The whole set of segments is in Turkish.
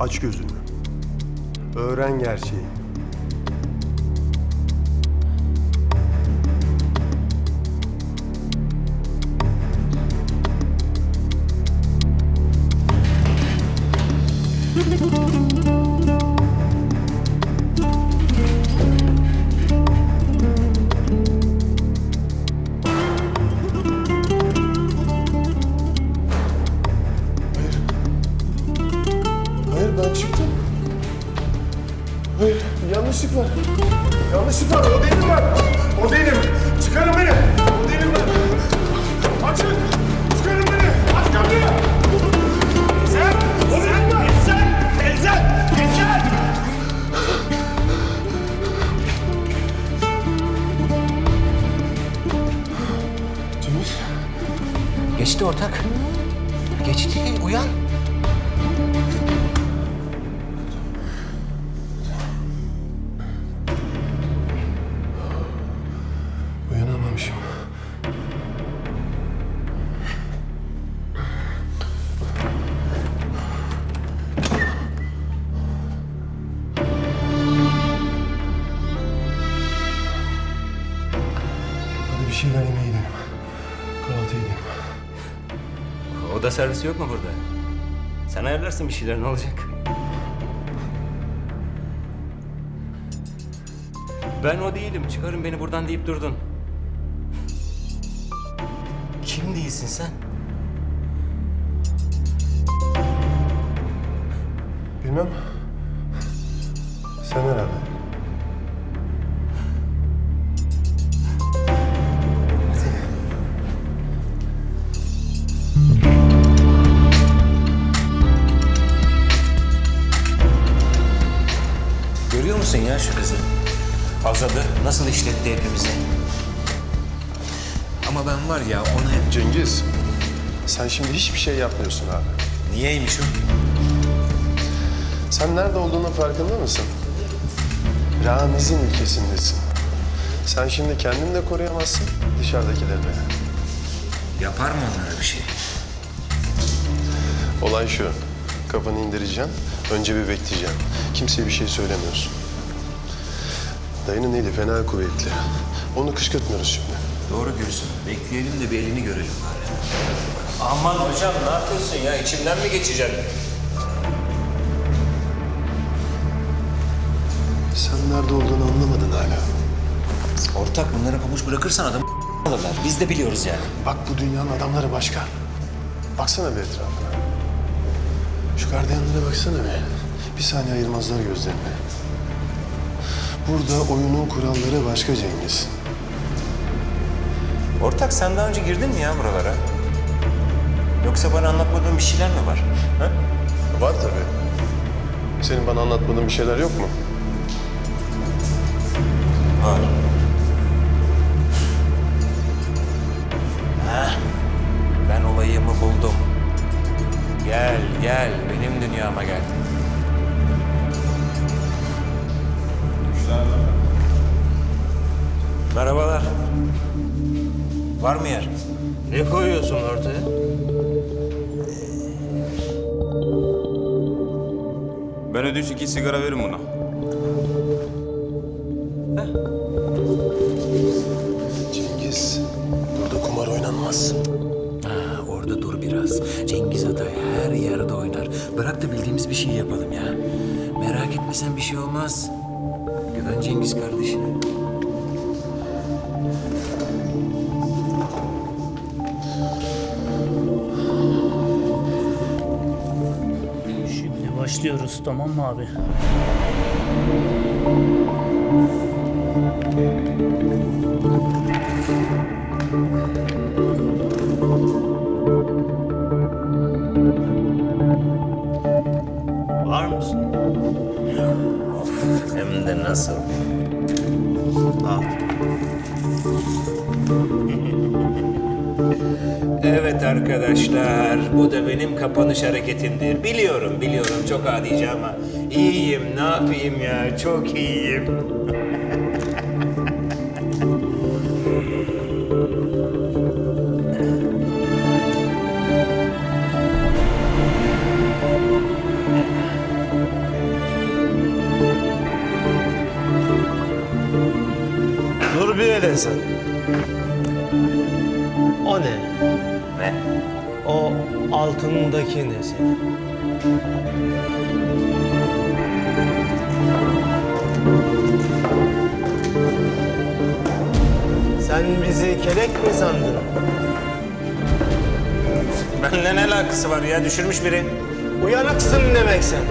Aç gözünü. Öğren gerçeği. Oda servisi yok mu burada? Sen ayarlarsın bir şeyler ne olacak? Ben o değilim. Çıkarın beni buradan deyip durdun. Kim değilsin sen? Bilmem. Sen herhalde. Azadı nasıl işletti hepimizi? Ama ben var ya ona... Cengiz, sen şimdi hiçbir şey yapmıyorsun abi. Niyeymiş o? Sen nerede olduğunun farkında mısın? Ramiz'in ülkesindesin. Sen şimdi kendini de koruyamazsın, dışarıdakileri de. Yapar mı onlara bir şey? Olay şu, kafanı indireceksin, önce bir bekleyeceksin. Kimseye bir şey söylemiyorsun. Dayının eli fena kuvvetli. Onu kışkırtmıyoruz şimdi. Doğru diyorsun. Bekleyelim de bir elini görelim bari. Aman hocam ne yapıyorsun ya? İçimden mi geçecek? Sen nerede olduğunu anlamadın hala. Ortak bunları pabuç bırakırsan adam alırlar. Biz de biliyoruz yani. Bak bu dünyanın adamları başka. Baksana bir etrafına. Şu gardiyanlara baksana bir. Bir saniye ayırmazlar gözlerini. Burada oyunun kuralları başka Cengiz. Ortak sen daha önce girdin mi ya buralara? Yoksa bana anlatmadığın bir şeyler mi var? Ha? Var tabii. Senin bana anlatmadığın bir şeyler yok mu? Var. Var mı yer? Ne koyuyorsun ortaya? Ben ödünç iki sigara verin buna. Cengiz, burada kumar oynanmaz. Ha, orada dur biraz. Cengiz Atay her yerde oynar. Bırak da bildiğimiz bir şey yapalım ya. Merak etme sen bir şey olmaz. Başlıyoruz tamam mı abi? arkadaşlar. Bu da benim kapanış hareketimdir. Biliyorum, biliyorum. Çok adice ama iyiyim. Ne yapayım ya? Çok iyiyim. Dur bir el sen. O ne? Ne? O altındaki ne senin? Sen bizi kelek mi sandın? Bende ne alakası var ya? Düşürmüş biri. Uyanıksın demek sen.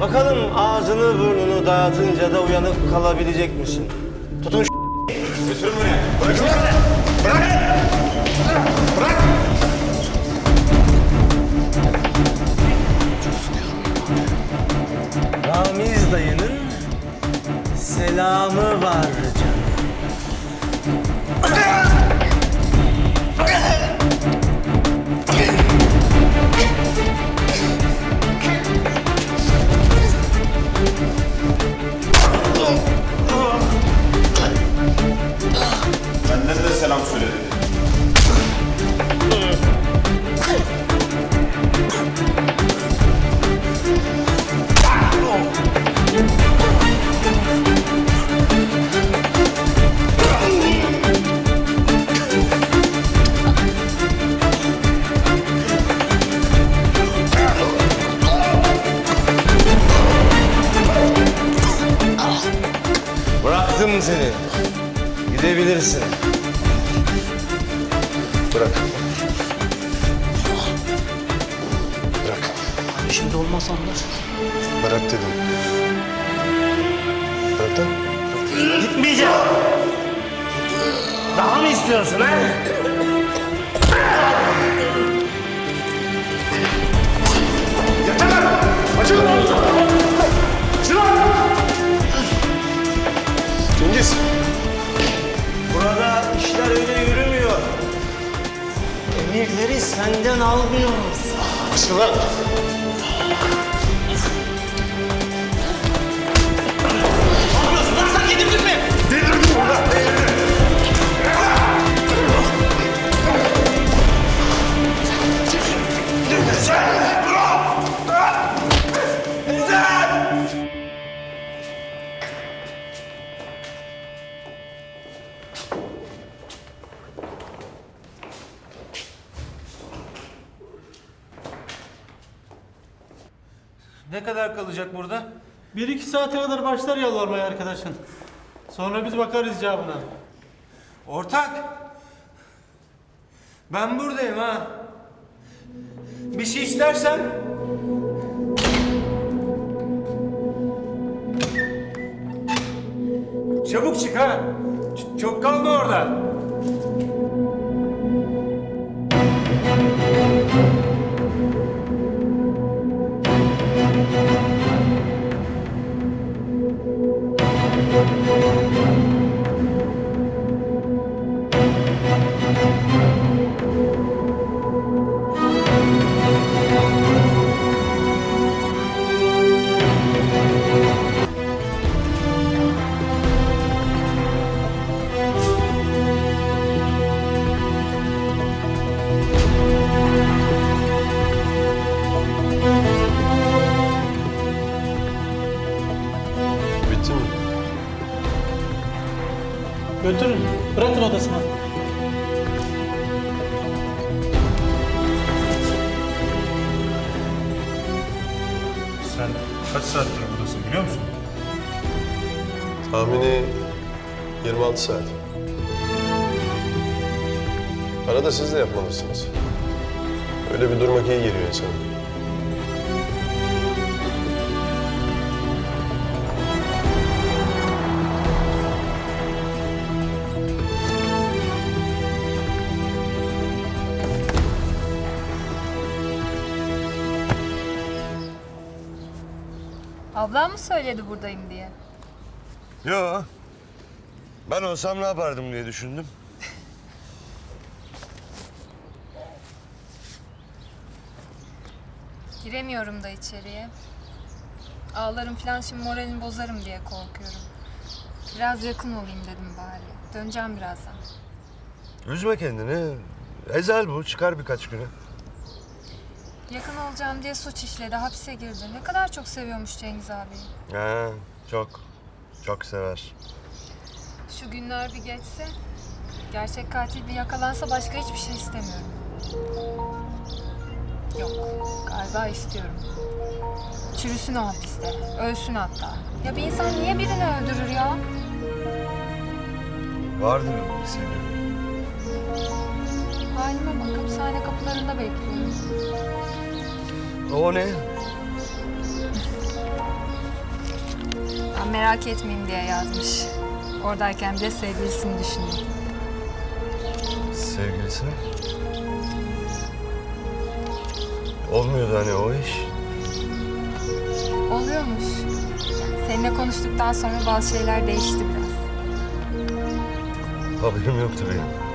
Bakalım ağzını burnunu dağıtınca da uyanık kalabilecek misin? Tutun şu Ramiz dayının selamı var seni. Gidebilirsin. Bırak. Bırak. Şimdi olmaz anlar. Bırak dedim. Bırak da. Gitmeyeceğim. Daha mı istiyorsun ha? Yeter lan! Emirleri senden almıyoruz. Açın lan! Delirdim ulan, delirdim. Kadar kalacak burada? Bir iki saate kadar başlar yalvarmaya arkadaşın. Sonra biz bakarız icabına. Ortak! Ben buradayım ha. Bir şey istersen... Çabuk çık ha. Ç- çok kalma orada. Bitti Götürün, bırakın odasına. Sen kaç saattir buradasın biliyor musun? Tahmini 26 saat. Arada siz de yapmalısınız. Öyle bir durmak iyi geliyor insana. Ablam mı söyledi buradayım diye? Yo. Ben olsam ne yapardım diye düşündüm. Giremiyorum da içeriye. Ağlarım falan şimdi moralini bozarım diye korkuyorum. Biraz yakın olayım dedim bari. Döneceğim birazdan. Üzme kendini. Ezel bu. Çıkar birkaç güne. Yakın olacağım diye suç işledi, hapse girdi. Ne kadar çok seviyormuş Cengiz abi. Ha, çok. Çok sever. Şu günler bir geçse Gerçek katil bir yakalansa başka hiçbir şey istemiyorum. Yok, galiba istiyorum. Çürüsün o hapiste, ölsün hatta. Ya bir insan niye birini öldürür ya? Vardır bir sebebi. Halime bak, hapishane kapılarında bekliyorum. O ne? Ben merak etmeyeyim diye yazmış. Oradayken bile sevgilisini düşünüyor. Sevgilisi. Olmuyordu hani o iş. Oluyormuş. Seninle konuştuktan sonra bazı şeyler değişti biraz. Haberim yoktu benim.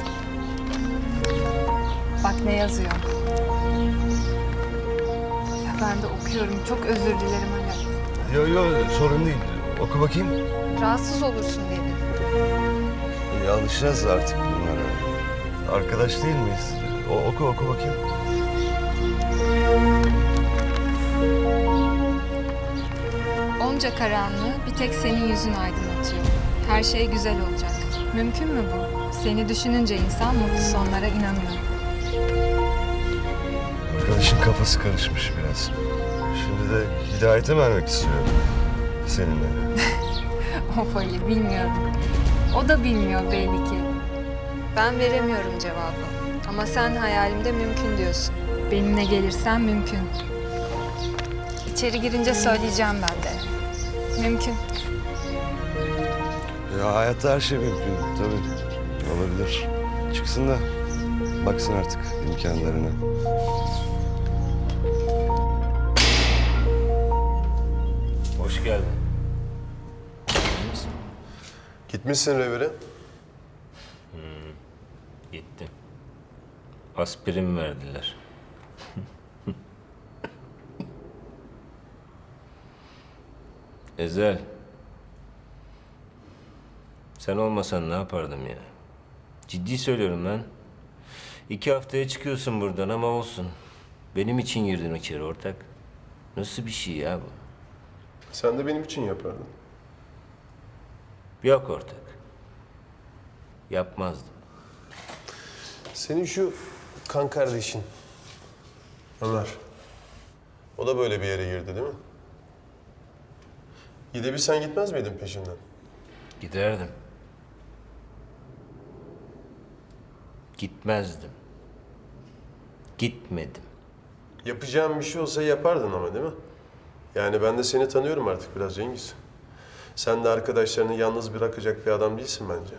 Bak ne yazıyor. Ya ben de okuyorum. Çok özür dilerim Ali. Yo yo sorun değil. Oku bakayım. Rahatsız olursun diye dedim. İyi, alışacağız artık bunlara. Arkadaş değil miyiz? O, oku oku bakayım. Onca karanlığı bir tek senin yüzün aydınlatıyor. Her şey güzel olacak. Mümkün mü bu? Seni düşününce insan mutlu sonlara inanıyor. Arkadaşın kafası karışmış biraz. Şimdi de hidayete vermek istiyor seninle. Of Ali bilmiyorum. O da bilmiyor belli ki. Ben veremiyorum cevabı. Ama sen hayalimde mümkün diyorsun. Benimle gelirsen mümkün. İçeri girince söyleyeceğim ben de. Mümkün. Ya hayatta her şey mümkün tabii. Olabilir. Çıksın da baksın artık imkanlarına. Gitmişsin revire. Gittim. Aspirin verdiler. Ezel. Sen olmasan ne yapardım ya? Ciddi söylüyorum lan. İki haftaya çıkıyorsun buradan ama olsun. Benim için girdin içeri ortak. Nasıl bir şey ya bu? Sen de benim için yapardın. Yok ortak. Yapmazdım. Senin şu kan kardeşin. Ömer. O da böyle bir yere girdi değil mi? Gidebilsen gitmez miydin peşinden? Giderdim. Gitmezdim. Gitmedim. Yapacağın bir şey olsa yapardın ama değil mi? Yani ben de seni tanıyorum artık biraz Cengiz. Sen de arkadaşlarını yalnız bırakacak bir adam değilsin bence.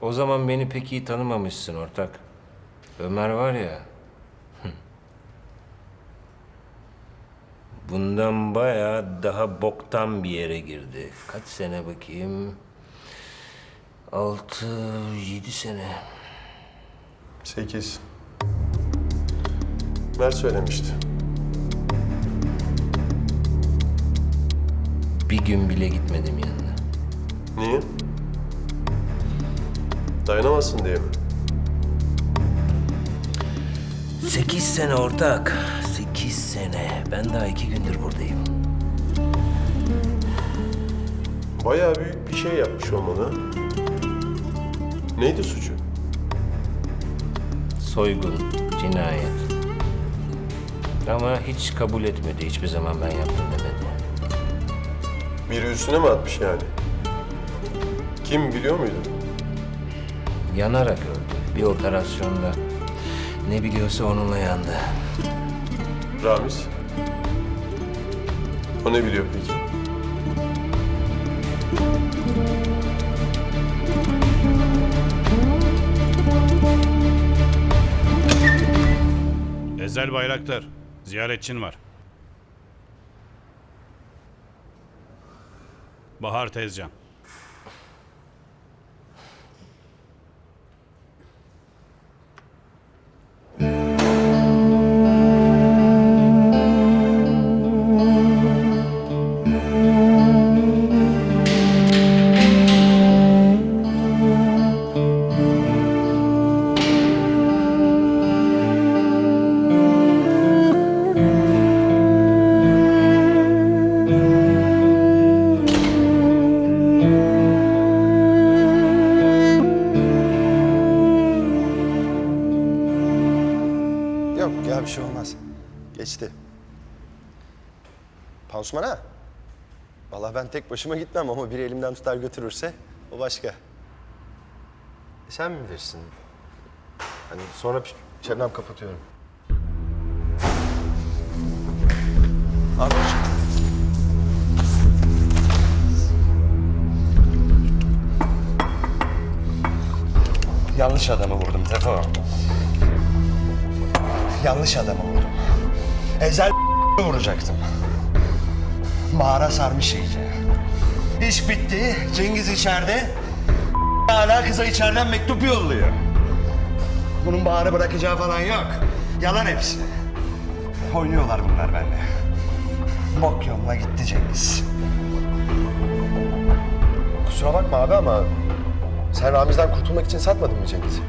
O zaman beni pek iyi tanımamışsın ortak. Ömer var ya. Bundan bayağı daha boktan bir yere girdi. Kaç sene bakayım? Altı, yedi sene. Sekiz. Mert söylemişti. Bir gün bile gitmedim yanına. Niye? Dayanamazsın diye mi? Sekiz sene ortak. Sekiz sene. Ben daha iki gündür buradayım. Bayağı büyük bir şey yapmış olmalı. Neydi suçu? Soygun, cinayet. Ama hiç kabul etmedi. Hiçbir zaman ben yaptım demedi. Biri üstüne mi atmış yani? Kim biliyor muydun? Yanarak öldü. Bir operasyonda. Ne biliyorsa onunla yandı. Ramiz. O ne biliyor peki? Ezel Bayraktar, ziyaretçin var. Bahar Tezcan. ya bir şey olmaz. Geçti. Pansuman ha? Vallahi ben tek başıma gitmem ama biri elimden tutar götürürse o başka. E sen mi verirsin? Hani sonra Şebnem kapatıyorum. Abi. Yanlış adamı vurdum Tefo. Yanlış adamı vurdum. Ezel vuracaktım. Mağara sarmış iyice. İş bitti. Cengiz içeride. Hala kıza içeriden mektup yolluyor. Bunun Bahar'ı bırakacağı falan yok. Yalan hepsi. Oynuyorlar bunlar benimle. Bok yoluna gitti Cengiz. Kusura bakma abi ama sen Ramiz'den kurtulmak için satmadın mı Cengiz'i?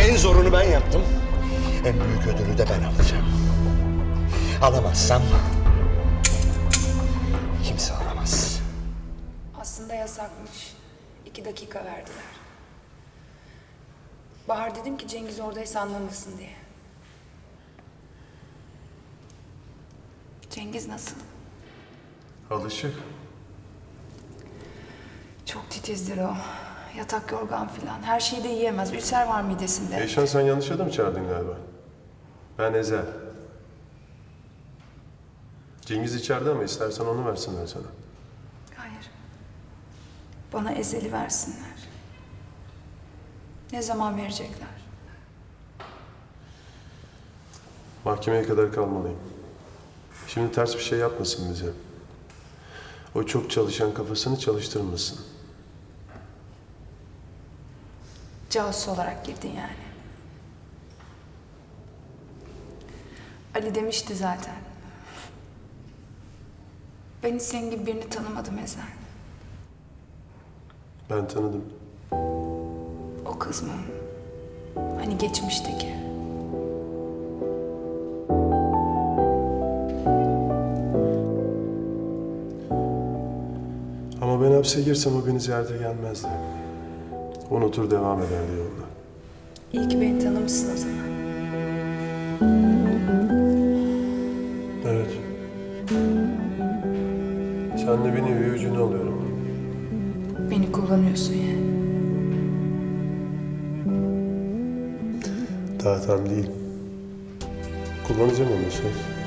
En zorunu ben yaptım. En büyük ödülü de ben alacağım. Alamazsam kimse alamaz. Aslında yasakmış. İki dakika verdiler. Bahar dedim ki Cengiz oradaysa anlamasın diye. Cengiz nasıl? Alışık. Çok titizdir o. Yatak yorgan filan. Her şeyi de yiyemez. Ülser var midesinde. Eyşan sen yanlış adam çağırdın galiba. Ben Ezel. Cengiz içeride ama istersen onu versinler sana. Hayır. Bana ezeli versinler. Ne zaman verecekler? Mahkemeye kadar kalmalıyım. Şimdi ters bir şey yapmasın bize. O çok çalışan kafasını çalıştırmasın. Casus olarak girdin yani. Ali demişti zaten. Ben hiç senin gibi birini tanımadım Ezel. Ben tanıdım. O kız mı? Hani geçmişteki. Ama ben hapse girsem o beni ziyarete gelmezdi. Unutur devam ederdi yolda. İyi ki beni tanımışsın o zaman. Evet. Sen de beni üvey ucuna alıyorum. Beni kullanıyorsun yani. Daha tam değil. Kullanacağım onu söz.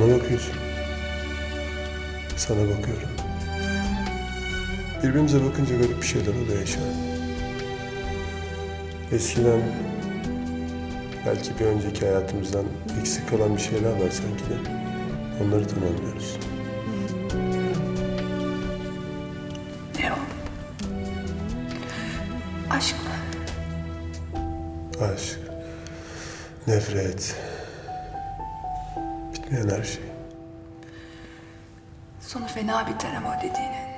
Bana bakıyorsun. Sana bakıyorum. Birbirimize bakınca garip bir şeyler oluyor Yaşar. Eskiden belki bir önceki hayatımızdan eksik kalan bir şeyler var sanki de. Onları tamamlıyoruz. Ne o? Aşk mı? Aşk, nefret, bitmeyen her şey. Sonu fena biter ama dediğinin.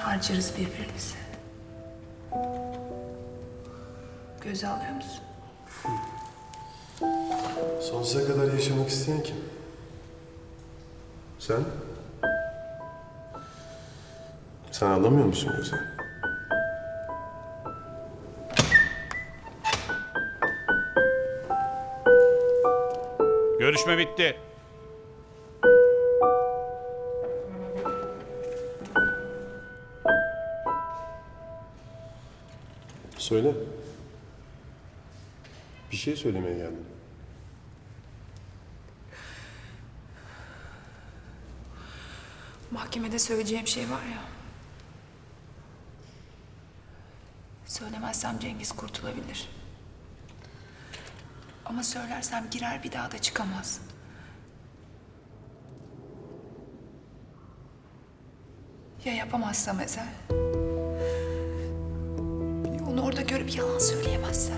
Harcarız birbirimizi. Göze alıyor musun? Sonsuza kadar yaşamak isteyen kim? Sen? Sen anlamıyor musun Güzel? Görüşme bitti. Söyle. Bir şey söylemeye geldim. Mahkemede söyleyeceğim şey var ya. Söylemezsem Cengiz kurtulabilir. Ama söylersem girer bir daha da çıkamaz. Ya yapamazsam Ezel? Onu orada görüp yalan söyleyemezsem?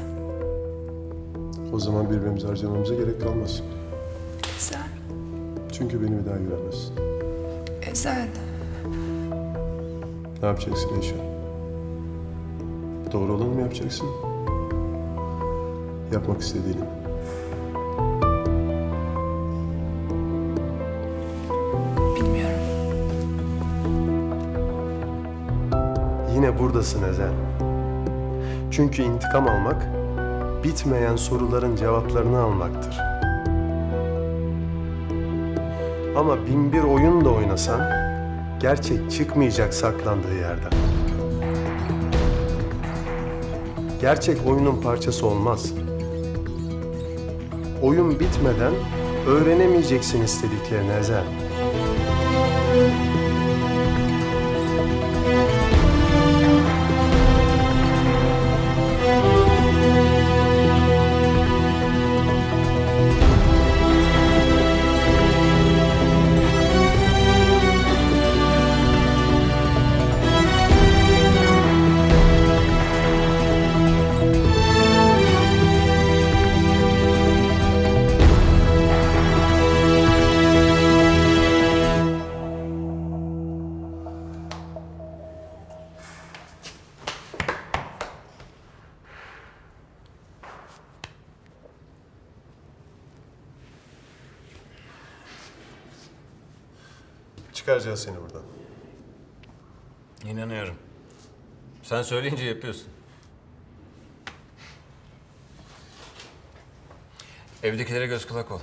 O zaman birbirimizi harcamamıza gerek kalmaz. Ezel, Çünkü beni bir daha göremezsin. Ezel. Ne yapacaksın Eşo? Doğru olanı mı yapacaksın? Yapmak istediğini mi? Yine buradasın Ezel. Çünkü intikam almak, bitmeyen soruların cevaplarını almaktır. Ama bin bir oyun da oynasan, gerçek çıkmayacak saklandığı yerden. Gerçek oyunun parçası olmaz. Oyun bitmeden öğrenemeyeceksin istediklerini Ezel. Sen söyleyince yapıyorsun. Evdekilere göz kulak ol.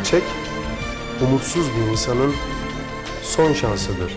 Gerçek umutsuz bir insanın son şansıdır.